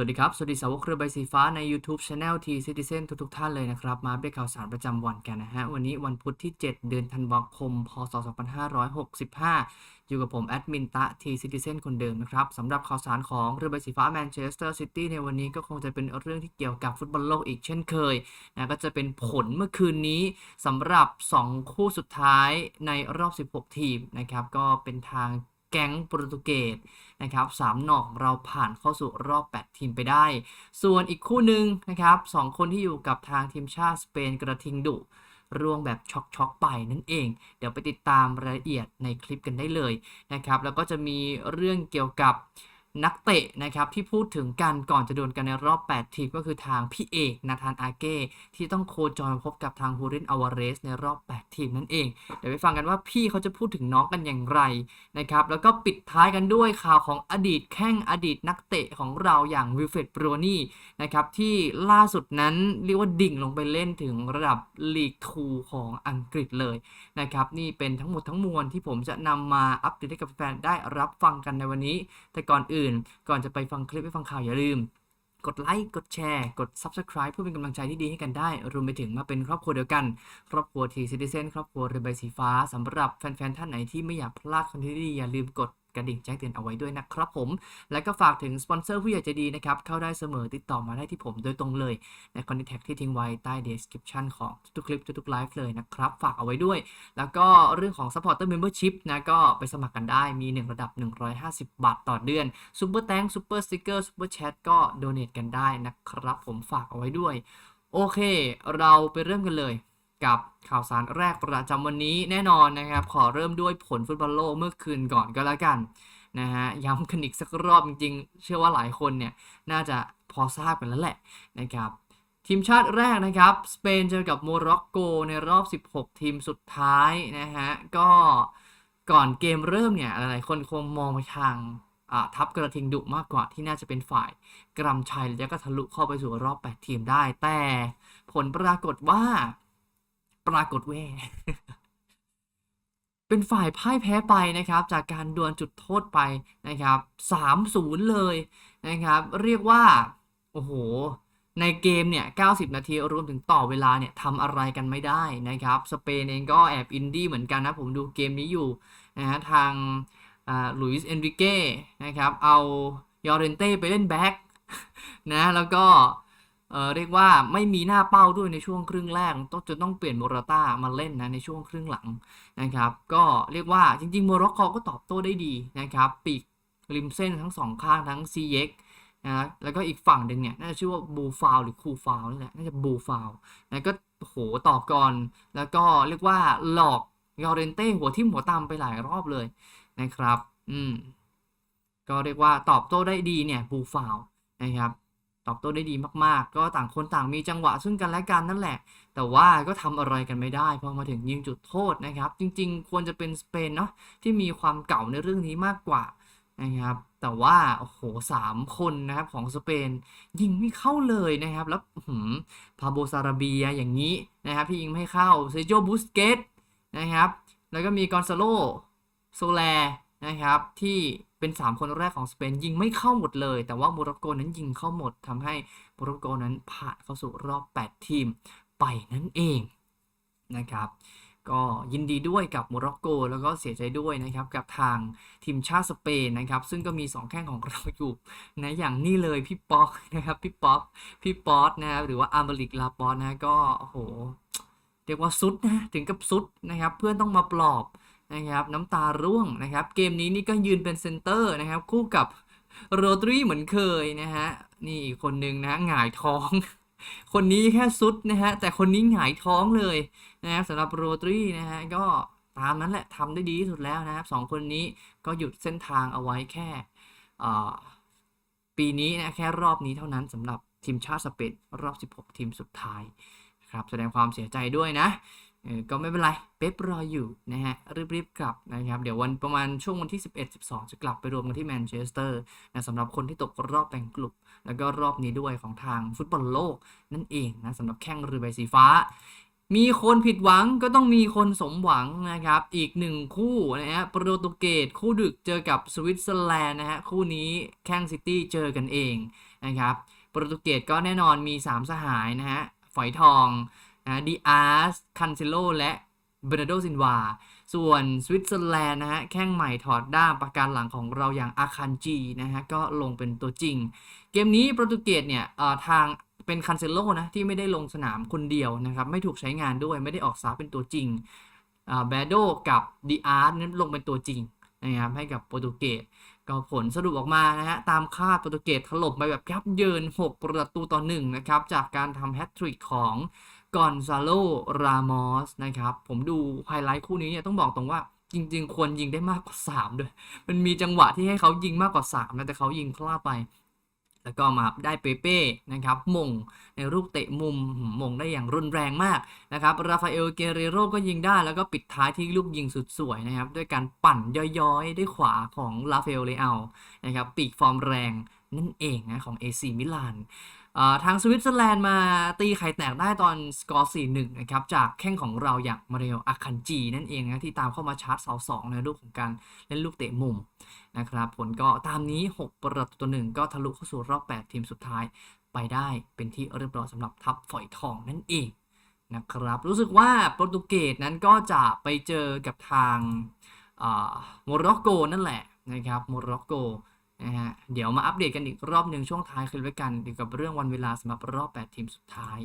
วัสดีครับ สวัสดีสาวกเรือใบสีฟ้าใน YouTube Channel T Citizen ทุกๆท่านเลยนะครับ มาอัปเดตข่าวสารประจำวันกันนะฮะ วันนี้วันพุธที่ 7 เดือนธันวาคม พศ 2565 อยู่กับผมแอดมินตะ T Citizen คนเดิมนะครับสำหรับข่าวสารของเรือใบสีฟ้าแมนเชสเตอร์ซิตี้ในวันนี้ก็คงจะเป็นเรื่องที่เกี่ยวกับฟุตบอลโลกอีกเช่นเคยนะก็จะเป็นผลเมื่อคืนนี้สำหรับ 2 คู่สุดท้ายในรอบ 16 ทีมนะครับก็เป็นทาง แก๊งโปรตุเกสนะครับสามหนอกเราผ่านเข้าสู่รอบ 8 ทีมไปได้ ส่วนอีกคู่หนึ่งนะครับสองคนที่อยู่กับทางทีมชาติสเปนกระทิงดุร่วงแบบช็อกๆไปนั่นเอง เดี๋ยวไปติดตามรายละเอียดในคลิปกันได้เลยนะครับ แล้วก็จะมีเรื่องเกี่ยวกับ นักเตะนะครับที่พูดถึงกันก่อนจะดวลกันในรอบ 8 ทีมก็คือทางพี่เอกนาธานอาเก้ที่ต้องโคจรพบกับทางฮูรินอาวาเรสในรอบ 8 ทีมนั่นเอง เดี๋ยวไปฟังกันว่าพี่เขาจะพูดถึงน้องกันอย่างไรนะครับแล้วก็ปิดท้ายกันด้วยข่าวของอดีตแข้งอดีตนักเตะของเราอย่างวิลเฟรดโบรนี่นะครับที่ล่าสุดนั้นเรียกว่าดิ่งลงไปเล่นถึงระดับลีกทูของอังกฤษเลยนะครับนี่เป็นทั้งหมดทั้งมวลที่ผมจะนำมาอัปเดตให้กับแฟนได้รับฟังกันในวันนี้ แต่ก่อนอื่นก่อนจะไปฟังคลิปไปฟังข่าวอย่าลืม กดไลค์กดแชร์ กด Subscribe เพื่อเป็นกำลังใจที่ดีให้กันได้ รวมไปถึงมาเป็นครอบครัวเดียวกัน ครอบครัวทีซิติเซนครอบครัวเรือใบสีฟ้าสำหรับแฟนๆท่านไหนที่ไม่อยากพลาดคอนเทนต์ดีอย่าลืมกด กระดิ่งแจ้งเตือนเอาไว้ด้วยนะครับผม และก็ฝากถึงสปอนเซอร์ผู้ใหญ่ใจดีนะครับ เข้าได้เสมอติดต่อมาได้ที่ผมโดยตรงเลย ในคอนแทคที่ทิ้งไว้ใต้ description ของทุกคลิปทุกไลฟ์เลยนะครับ ฝากเอาไว้ด้วย แล้วก็เรื่องของ supporter membership นะก็ไปสมัครกันได้มี 1 ระดับ 150 บาทต่อเดือน super tank super sticker super chat ก็ donate กันได้นะครับ ผมฝากเอาไว้ด้วย โอเค เราไปเริ่มกันเลย กับข่าวสารแรกประจำวันนี้แน่นอนนะครับ ขอเริ่มด้วยผลฟุตบอลโลกเมื่อคืนก่อนก็แล้วกันนะฮะย้ำกันอีกสักรอบจริงๆ เชื่อว่าหลายคนเนี่ยน่าจะพอทราบกันแล้วแหละนะครับทีมชาติแรกนะครับ สเปนเจอกับโมร็อกโกในรอบ 16 ทีมสุดท้ายนะฮะก็ก่อนเกมเริ่มเนี่ยหลายๆคนคงมองไปทางทัพกระทิงดุมากกว่าที่น่าจะเป็นฝ่ายกรำชัยแล้วก็ทะลุเข้าไปสู่รอบ 8 ทีมได้ แต่ผลปรากฏว่า ปรากฏแว่เป็นฝ่ายพ่ายแพ้ไปนะครับ จากการดวลจุดโทษไปนะครับ3-0 เลยนะครับ เรียกว่า โอ้โห ในเกมเนี่ย 90 นาทีรวมถึงต่อเวลาเนี่ยทำอะไรกันไม่ได้นะครับ สเปนเองก็แอบอินดี้เหมือนกันนะ ผมดูเกมนี้อยู่นะฮะทางลุยส์เอนริเก้นะครับ เอายอร์เรนเต้ไปเล่นแบ็กนะ แล้วก็ เออเรียกว่าไม่มีหน้าเป้าด้วยในช่วงครึ่งแรกต้องจนต้องเปลี่ยนโมราต้ามาเล่นนะในช่วงครึ่งหลังนะครับ ก็เรียกว่าจริงๆโมร็อกโกก็ตอบโต้ได้ดีนะครับ ปีกริมเส้นทั้งสองข้างทั้งซีเอ็กนะแล้วก็อีกฝั่งหนึ่งเนี่ยน่าจะชื่อว่าบูฟาวหรือคูฟาวนี่แหละน่าจะบูฟาวนะก็โหตอบก่อน แล้วก็เรียกว่าหลอกยอร์เรนเต้หัวทิ่มหัวตามไปหลายรอบเลยนะครับ อืมก็เรียกว่าตอบโต้ได้ดีเนี่ยบูฟาวนะครับ ตอบโต้ได้ดีมากๆ ก็ต่างคนต่างมีจังหวะซึ่งกันและกันนั่นแหละ แต่ว่าก็ทำอะไรกันไม่ได้พอมาถึงยิงจุดโทษนะครับ จริง ๆ ควรจะเป็นสเปนเนาะที่มีความเก่าในเรื่องนี้มากกว่านะครับ แต่ว่าโอ้โหสามคนนะครับของสเปนยิงไม่เข้าเลยนะครับ แล้วพาโบซาราเบียอย่างนี้นะครับที่ยิงไม่เข้าเซโจบูสเกตนะครับ แล้วก็มีกอนซาโลโซแล นะครับ ที่เป็น3คนแรกของสเปนยิงไม่เข้าหมดเลย แต่ว่าโมร็อกโกนั้นยิงเข้าหมดทำให้โมร็อกโกนั้นผ่านเข้าสู่รอบ 8 ทีมไปนั่นเองนะครับก็ยินดีด้วยกับโมร็อกโก แล้วก็เสียใจด้วยนะครับกับทางทีมชาติสเปนนะครับซึ่งก็มี 2 แข้งของเราอยู่นะอย่างนี่เลยพี่ป๊อกนะครับพี่ป๊อกพี่ป๊อตนะครับหรือว่าอาร์มาริกลาปอสนะก็โอ้โหเรียกว่าซุดนะถึงกับซุดนะครับเพื่อนต้องมาปลอบ นะครับน้ำตาร่วงนะครับ เกมนี้นี่ก็ยืนเป็นเซนเตอร์นะครับ คู่กับโรดรีเหมือนเคยนะฮะนี่อีกคนนึงนะหงายท้อง คนนี้แค่ซุดนะฮะแต่คนนี้หงายท้องเลยนะครับสำหรับโรดรีนะฮะก็ตามนั้นแหละทำได้ดีที่สุดแล้วนะครับสองคนนี้ก็หยุดเส้นทางเอาไว้แค่ปีนี้นะแค่รอบนี้เท่านั้นสำหรับทีมชาติสเปนรอบ 16 ทีมสุดท้ายครับแสดงความเสียใจด้วยนะ ก็ไม่เป็นไร เป๊ปรออยู่นะฮะ รีบๆกลับนะครับ เดี๋ยววันประมาณช่วงวันที่ 11-12 จะกลับไปรวมกันที่แมนเชสเตอร์นะสำหรับคนที่ตกรอบแบ่งกลุ่มแล้วก็รอบนี้ด้วยของทางฟุตบอลโลกนั่นเองนะสำหรับแข่งเรือใบสีฟ้า มีคนผิดหวังก็ต้องมีคนสมหวังนะครับ อีกหนึ่งคู่นะฮะโปรตุเกสคู่ดึกเจอกับสวิตเซอร์แลนด์นะฮะคู่นี้แข้งซิตี้เจอกันเองนะครับโปรตุเกสก็แน่นอนมี 3 สหายนะฮะฝอยทอง นะดิอาสคันเซโลและเบรนโดซินวา ส่วนสวิตเซอร์แลนด์นะฮะ แข้งใหม่ถอดด้ามประการหลังของเราอย่างอาคันจีนะฮะ ก็ลงเป็นตัวจริง เกมนี้โปรตุเกสเนี่ยทางเป็นคันเซโลนะ ที่ไม่ได้ลงสนามคนเดียวนะครับ ไม่ถูกใช้งานด้วยไม่ได้ออกสาเป็นตัวจริงแบโดกับดีอาร์นั้นลงเป็นตัวจริงนะครับให้กับโปรตุเกสก็ผลสรุปออกมานะฮะตามคาดโปรตุเกสถล่มไปแบบยับเยิน 6 ประตูต่อหนึ่งนะครับจากการทำแฮตทริกของกอนซาโล รามอสนะครับผมดูไฮไลท์คู่นี้เนี่ยต้องบอกตรงว่าจริง ๆ ควรยิงได้มากกว่า 3 ด้วย มันมีจังหวะที่ให้เขายิงมากกว่า3นะแต่เขายิงพลาดไป แล้วก็มาได้เปเป้นะครับมงในลูกเตะมุมหืมมงได้อย่างรุนแรงมากนะครับ ราฟาเอล เกเรโรก็ยิงได้ แล้วก็ปิดท้ายที่ลูกยิงสุดสวยนะครับ ด้วยการปั่นย้อยๆ ด้วยขวาของราฟาเอล เลอานะครับ ปีกฟอร์มแรง นั่นเองนะของ AC มิลานทางสวิตเซอร์แลนด์มาตีไข่แตกได้ตอนสกอร์4-1นะครับจากแข้งของเราอย่างมาเรลอาคันจีนั่นเองนะที่ตามเข้ามาชาร์จเสาสองในลูกของการเล่นลูกเตะมุมนะครับผลก็ตามนี้ 6 ประตูต่อหนึ่งก็ทะลุเข้าสู่รอบ 8 ทีมสุดท้ายไปได้เป็นที่เรียบร้อยสำหรับทัพฝอยทองนั่นเองนะครับรู้สึกว่าโปรตุเกสนั้นก็จะไปเจอกับทางโมร็อกโกนั่นแหละนะครับโมร็อกโก นะฮะเดี๋ยวมาอัปเดตกันอีกรอบหนึ่งช่วงท้ายคลิปไว้กันเกี่ยวกับเรื่องวันเวลาสำหรับรอบ 8 ทีมสุดท้าย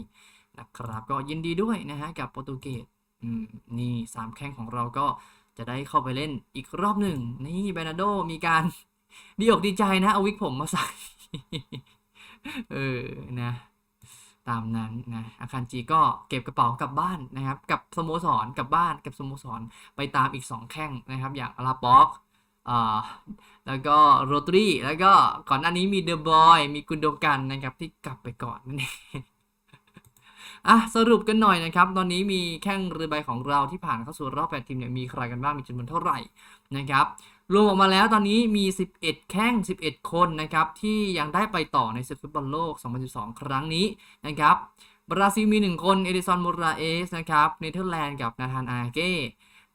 นะครับ ก็ยินดีด้วยนะฮะกับโปรตุเกสนี่3แข้งของเราก็จะได้เข้าไปเล่นอีกรอบหนึ่งนี่เบนาโดมีการดีอกดีใจนะเอาวิกผมมาใส่เออนะตามนั้นนะอาคารจีก็เก็บกระเป๋ากลับบ้านนะครับ กับสโมสรกลับบ้านกับสโมสรไปตามอีก 2 แข้งนะครับ อย่างลาป็อก อ่าแล้วก็โรตรีแล้วก็ก่อนหน้านี้มีเดอะบอยมีกุนโดกันนะครับที่กลับไปก่อนนั่นเองอะสรุปกันหน่อยนะครับ ตอนนี้มีแข้งเรือใบของเราที่ผ่านเข้าสู่รอบ8ทีมเนี่ยมีใครกันบ้างมีจำนวนเท่าไหร่นะครับรวมออกมาแล้วตอนนี้มี 11 แข้ง 11 คนนะครับที่ยังได้ไปต่อในศึกฟุตบอลโลก 2012 ครั้งนี้นะครับบราซิลมี 1 คนเอดิซอนโมราเอสนะครับเนเธอร์แลนด์กับนาธานอาเก้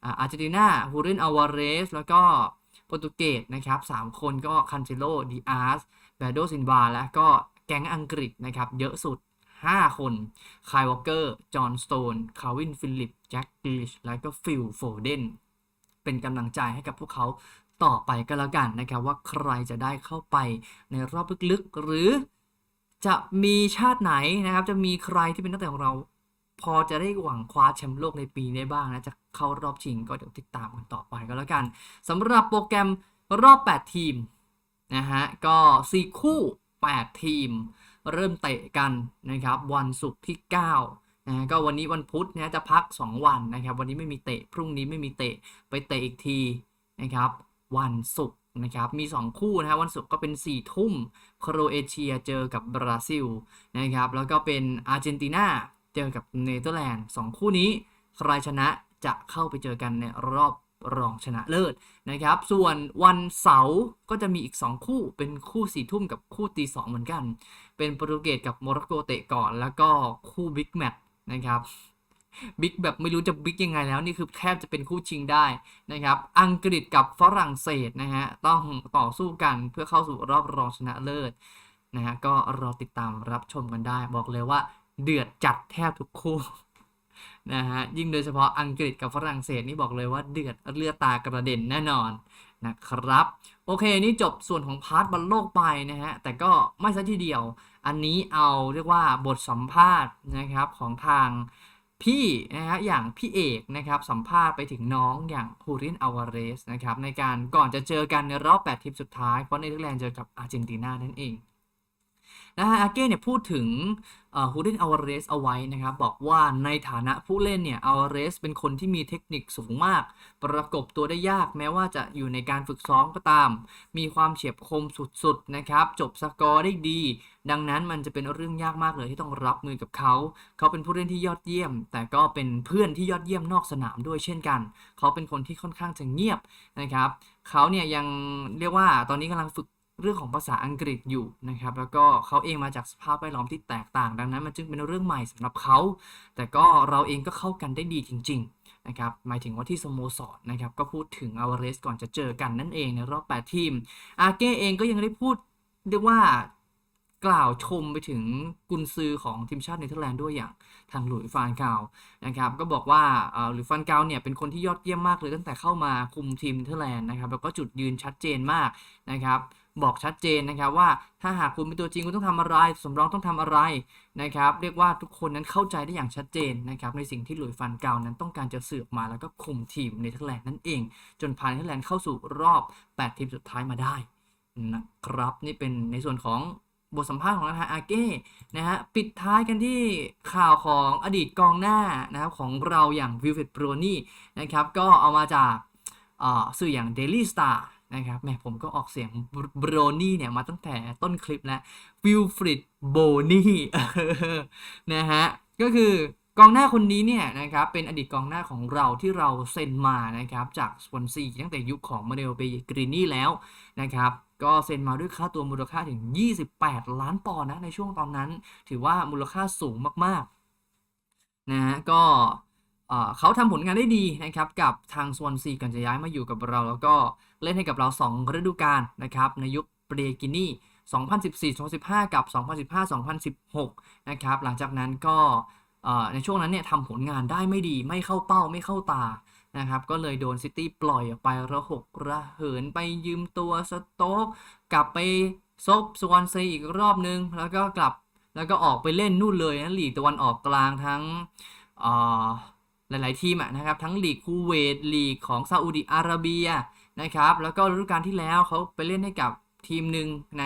อาอาร์เจนตินาฮูรินอาวาเรสแล้วก็ โปรตุเกสนะครับ 3 คนก็คันเซโลดิอาสแบโดซินวาและก็แก๊งอังกฤษนะครับ เยอะสุด 5 คนคายวอลเกอร์ จอห์นสโตน คาวิน ฟิลิป แจ็คดิชแล้วก็ฟิลโฟเดน เป็นกำลังใจให้กับพวกเขาต่อไปก็แล้วกันนะครับว่าใครจะได้เข้าไปในรอบลึกๆ หรือจะมีชาติไหนนะครับ จะมีใครที่เป็นนักเตะของเรา พอจะได้หวังคว้าแชมป์โลกในปีนี้บ้างนะ จะเข้ารอบชิงก็เดี๋ยวติดตามกันต่อไปก็แล้วกันสำหรับโปรแกรมรอบ 8 ทีมนะฮะก็ 4 คู่ 8 ทีม เริ่มเตะกันนะครับ วันศุกร์ที่ 9 นะก็วันนี้วันพุธนะจะพัก 2 วันนะครับ วันนี้ไม่มีเตะ พรุ่งนี้ไม่มีเตะไปเตะอีกทีนะครับ วันศุกร์นะครับมี 2 คู่นะครับวันศุกร์ก็เป็น4ทุ่มโครเอเชียเจอกับบราซิลนะครับแล้วก็เป็นอาร์เจนตินา เจอกับเนเธอร์แลนด์2คู่นี้ใครชนะจะเข้าไปเจอกันในรอบรองชนะเลิศนะครับ ส่วนวันเสาร์ก็จะมีอีก 2 คู่เป็นคู่4ทุ่มกับคู่ตีสองเหมือนกัน เป็นโปรตุเกสกับโมร็อกโกเตะก่อน แล้วก็คู่บิ๊กแมตช์นะครับบิ๊กแบบไม่รู้จะบิ๊กยังไงแล้วนี่คือแทบจะเป็นคู่ชิงได้นะครับ อังกฤษกับฝรั่งเศสนะฮะต้องต่อสู้กันเพื่อเข้าสู่รอบรองชนะเลิศนะฮะก็รอติดตามรับชมกันได้ บอกเลยว่า เดือดจัดแทบทุกคู่นะฮะยิ่งโดยเฉพาะอังกฤษกับฝรั่งเศสนี่บอกเลยว่าเดือดเลือดตากระเด็นแน่นอนนะครับ โอเคนี่จบส่วนของพาร์ทบอลโลกไปนะฮะ แต่ก็ไม่ซะทีเดียว อันนี้เอาเรียกว่าบทสัมภาษณ์นะครับของทางพี่นะฮะอย่างพี่เอกนะครับสัมภาษณ์ไปถึงน้องอย่างฮูรินอาวาเรสนะครับในการก่อนจะเจอกันในรอบ 8 ทีมสุดท้าย เพราะเนเธอร์แลนด์เจอกับอาร์เจนตินานั่นเองนะฮะอาเก้เนี่ยพูดถึง ฮูรินอาวาเรสเอาไว้นะครับ บอกว่าในฐานะผู้เล่นเนี่ยอาวาเรสเป็นคนที่มีเทคนิคสูงมาก ประกบตัวได้ยากแม้ว่าจะอยู่ในการฝึกซ้อมก็ตาม มีความเฉียบคมสุดๆนะครับ จบสกอร์ได้ดี ดังนั้นมันจะเป็นเรื่องยากมากเลยที่ต้องรับมือกับเขา เขาเป็นผู้เล่นที่ยอดเยี่ยม แต่ก็เป็นเพื่อนที่ยอดเยี่ยมนอกสนามด้วยเช่นกัน เขาเป็นคนที่ค่อนข้างจะเงียบนะครับ เขาเนี่ยยังเรียกว่าตอนนี้กำลังฝึก เรื่องของภาษาอังกฤษอยู่นะครับ แล้วก็เขาเองมาจากสภาพแวดล้อมที่แตกต่าง ดังนั้นมันจึงเป็นเรื่องใหม่สำหรับเขา แต่ก็เราเองก็เข้ากันได้ดีจริง ๆ นะครับ หมายถึงว่าที่สโมสรนะครับ ก็พูดถึงอาวาเรสก่อนจะเจอกันนั่นเองในรอบ 8 ทีม อาเก้เองก็ยังได้พูดเรียกว่ากล่าวชมไปถึงกุนซือของทีมชาติเนเธอร์แลนด์ด้วยอย่างทางหลุยส์ฟานกาวนะครับก็บอกว่าหลุยส์ฟานกาวเนี่ยเป็นคนที่ยอดเยี่ยมมากเลยตั้งแต่เข้ามาคุมทีมเนเธอร์แลนด์นะครับแล้วก็จุดยืนชัดเจนมากนะครับ บอกชัดเจนนะครับว่าถ้าหากคุณเป็นตัวจริงคุณต้องทำอะไรสำรองต้องทำอะไรนะครับเรียกว่าทุกคนนั้นเข้าใจได้อย่างชัดเจนนะครับในสิ่งที่หลุยฟานกาวนั้นต้องการจะสืบมาแล้วก็คุมทีมเนเธอร์แลนด์นั่นเอง จนพาเนเธอร์แลนด์เข้าสู่รอบ 8 ทีมสุดท้ายมาได้นะครับนี่เป็นในส่วนของบทสัมภาษณ์ของนาธานอาเก้นะฮะปิดท้ายกันที่ข่าวของอดีตกองหน้านะครับของเราอย่างวิลเฟดโบรนี่นะครับก็เอามาจากสื่ออย่าง Daily Star นะครับแม่ผมก็ออกเสียงบรนี่เนี่ยมาตั้งแต่ต้นคลิปแล้ววิลฟริดโบนี่นะฮะก็คือกองหน้าคนนี้เนี่ยนะครับเป็นอดีตกองหน้าของเราที่เราเซ็นมานะครับจากสวอนซีตั้งแต่ยุคของมาเนลเบกรินี่แล้วนะครับก็เซ็นมาด้วยค่าตัวมูลค่าถึง 28 ล้านปอนด์นะในช่วงตอนนั้น ถือว่ามูลค่าสูงมากๆนะฮะก็ เขาทำผลงานได้ดีนะครับกับทางสวนซีก่อนจะย้ายมาอยู่กับเรา แล้วก็เล่นให้กับเรา 2 ฤดูกาลนะครับในยุคเบรกินี่2014-2015 กับ 2015-2016 นะครับ หลังจากนั้นก็ในช่วงนั้นเนี่ยทำผลงานได้ไม่ดีไม่เข้าเป้าไม่เข้าตานะครับ ก็เลยโดนซิตี้ปล่อยออกไประหกระเหินไปยืมตัวสโต๊กกลับไปซบสวอนซีอีกรอบนึง แล้วก็กลับแล้วก็ออกไปเล่นนู่นเลยนะลีกตะวันออกกลางทั้งอ่อ หลาย ๆ ทีมะนะครับ ทั้งลีกคูเวตลีกของซาอุดิอาระเบียนะครับ แล้วก็ฤดูกาลที่แล้วเขาไปเล่นให้กับทีมหนึ่งใน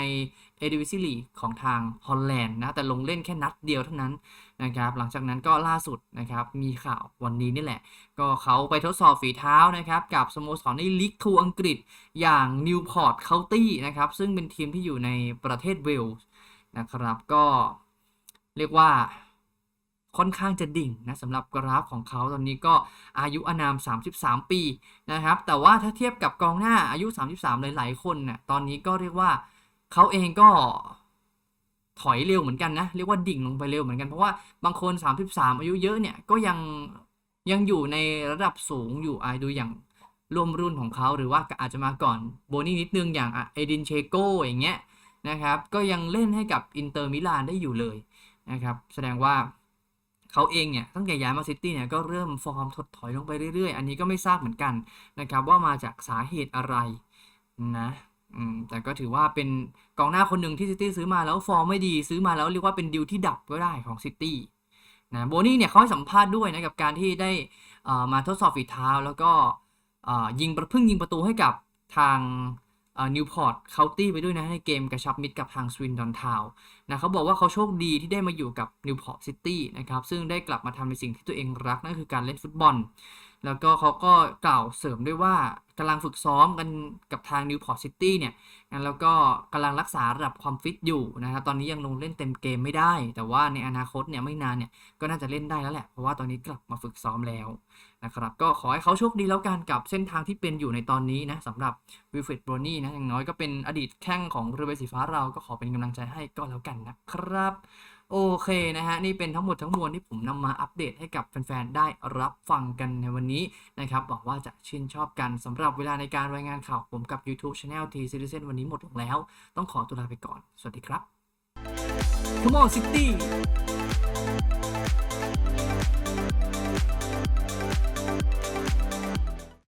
เอดิวิซิลีของทางฮอลแลนด์นะ แต่ลงเล่นแค่นัดเดียวเท่านั้นนะครับ หลังจากนั้นก็ล่าสุดนะครับมีข่าววันนี้นี่แหละ ก็เขาไปทดสอบฝีเท้านะครับ กับสโมสรในลีกทูอังกฤษอย่างนิวพอร์ตเคาน์ตี้นะครับ ซึ่งเป็นทีมที่อยู่ในประเทศเวลส์นะครับก็เรียกว่า ค่อนข้างจะดิ่งนะสำหรับกราฟของเขาตอนนี้ก็อายุอานาม 33 ปีนะครับแต่ว่าถ้าเทียบกับกองหน้าอายุ 33 หลาย ๆ คนน่ะตอนนี้ก็เรียกว่าเขาเองก็ถอยเร็วเหมือนกันนะเรียกว่าดิ่งลงไปเร็วเหมือนกันเพราะว่าบางคน 33 อายุเยอะเนี่ยก็ยังยังอยู่ในระดับสูงอยู่อาดูอย่างร่วมรุ่นของเขาหรือว่าอาจจะมาก่อนโบนี่นิดนึงอย่างเอดินเชโกอย่างเงี้ยนะครับก็ยังเล่นให้กับอินเตอร์มิลานได้อยู่เลยนะครับแสดงว่า เขาเองเนี่ยตั้งแต่ย้ายมาซิตี้เนี่ยก็เริ่มฟอร์มถดถอยลงไปเรื่อยๆ อันนี้ก็ไม่ทราบเหมือนกันนะครับว่ามาจากสาเหตุอะไรนะแต่ก็ถือว่าเป็นกองหน้าคนหนึ่งที่ซิตี้ซื้อมาแล้วฟอร์มไม่ดีซื้อมาแล้วเรียกว่าเป็นดิวที่ดับก็ได้ของซิตี้นะโบนี่เนี่ยเขาให้สัมภาษณ์ด้วยนะกับการที่ได้มาทดสอบฝีเท้าแล้วก็ยิงประพิ่งยิงประตูให้กับทาง นิวพอร์ตเคาน์ตี้ไปด้วยนะในเกมกระชับมิตรกับทางสวินดอนทาวนะเขาบอกว่าเขาโชคดีที่ได้มาอยู่กับนิวพอร์ตซิตี้นะครับซึ่งได้กลับมาทำในสิ่งที่ตัวเองรักนั่นคือการเล่นฟุตบอล แล้วก็เขาก็กล่าวเสริมด้วยว่ากำลังฝึกซ้อมกันกับทางนิวพอร์ตซิตี้เนี่ย แล้วก็กำลังรักษาระดับความฟิตอยู่นะครับ ตอนนี้ยังลงเล่นเต็มเกมไม่ได้ แต่ว่าในอนาคตเนี่ยไม่นานเนี่ยก็น่าจะเล่นได้แล้วแหละ เพราะว่าตอนนี้กลับมาฝึกซ้อมแล้วนะครับ ก็ขอให้เขาโชคดีแล้วกันกับเส้นทางที่เป็นอยู่ในตอนนี้นะสำหรับวิลเฟรดโบรนี่นะ อย่างน้อยก็เป็นอดีตแข้งของเรือใบสีฟ้าเราก็ขอเป็นกำลังใจให้ก็แล้วกันนะครับ โอเคนะฮะนี่เป็นทั้งหมดทั้งมวลที่ผมนำมาอัปเดตให้กับแฟนๆได้รับฟังกันในวันนี้นะครับหวังว่าจะชื่นชอบกันสำหรับเวลาในการรายงานข่าวผมกับ YouTube Channel T Citizen วันนี้หมดลงแล้ว ต้องขอตัวลาไปก่อน สวัสดีครับ Come on City